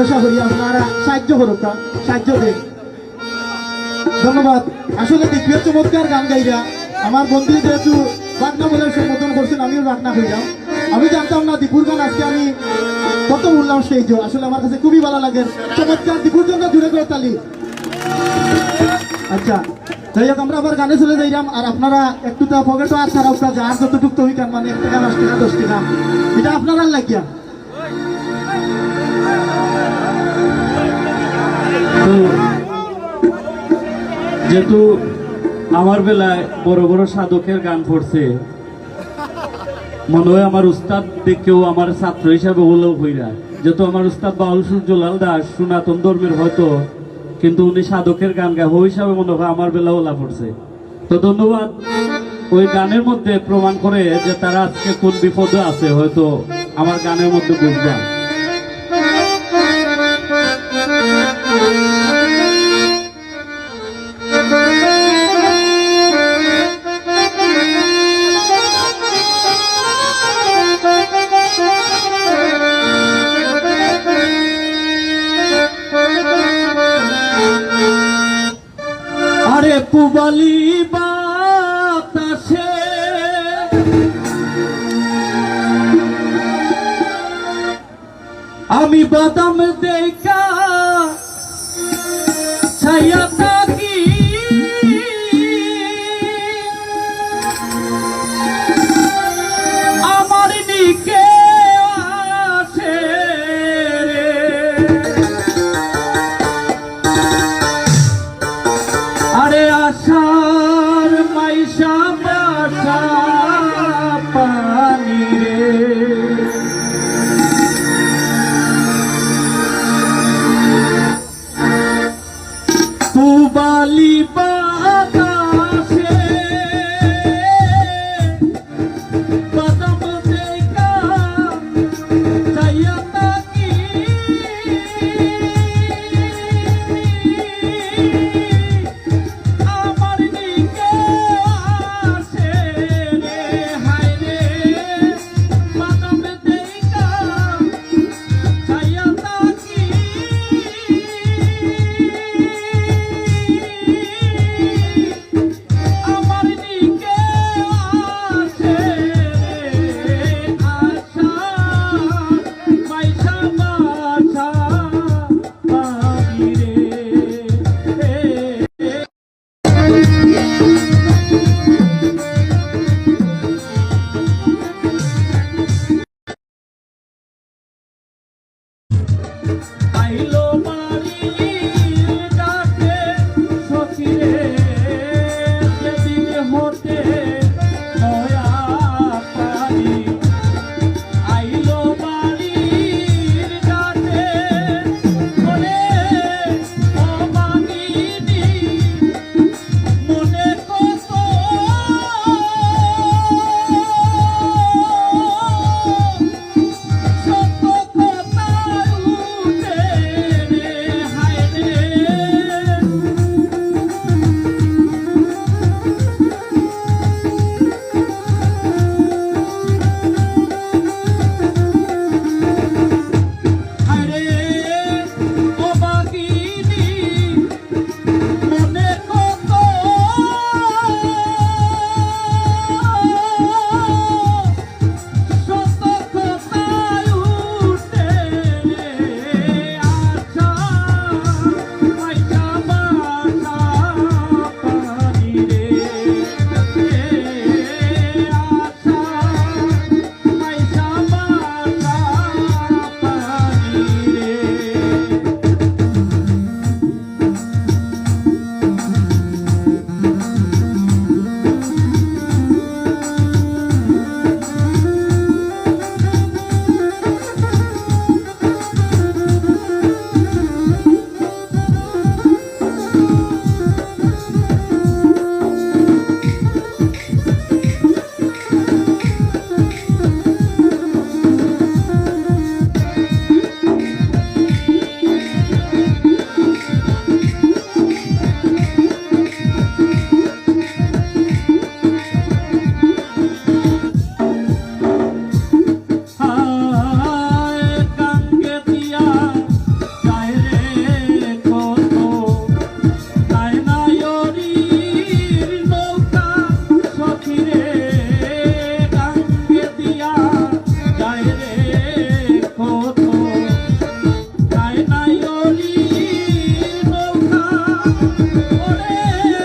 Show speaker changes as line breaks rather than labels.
ভরসা করি আপনারা, সাহায্য সাহায্য দেন ধন্যবাদ। আসলে দেখবে চমৎকার গান গাইরা আমার বন্ধু যেহেতু বাটনা বলে সম্বোধন করছেন, আমিও বাটনা হইলাম আমি জানতাম না, দীপুর গান আজকে আমি কত আসলে আমার কাছে খুবই ভালো লাগে। চমৎকার, দীপুর জন্য জুড়ে করে তালি। আচ্ছা যাই হোক, আমরা আবার গানে চলে যাইলাম আর আপনারা একটু তা পকেটও আর ছাড়াও তা যার গান মানে এক টাকা দশ টাকা দশ টাকা এটা আপনারা লাগিয়া।
যেহেতু আমার বেলায় বড় বড় সাধকের গান পড়ছে, মনে হয় আমার উস্তাদ দেখেও আমার ছাত্র হিসাবে হলেও হইরা যেহেতু আমার উস্তাদ বাউল সূর্যলাল দাস, সনাতন ধর্মের হয়তো, কিন্তু উনি সাধকের গান গায়। ওই হিসাবে মনে হয় আমার বেলা ওলা পড়ছে। তো ধন্যবাদ। ওই গানের মধ্যে প্রমাণ করে যে তারা আজকে কোন বিপদে আছে, হয়তো আমার গানের মধ্যে বুঝবা আমি বাদাম দেখা ওরে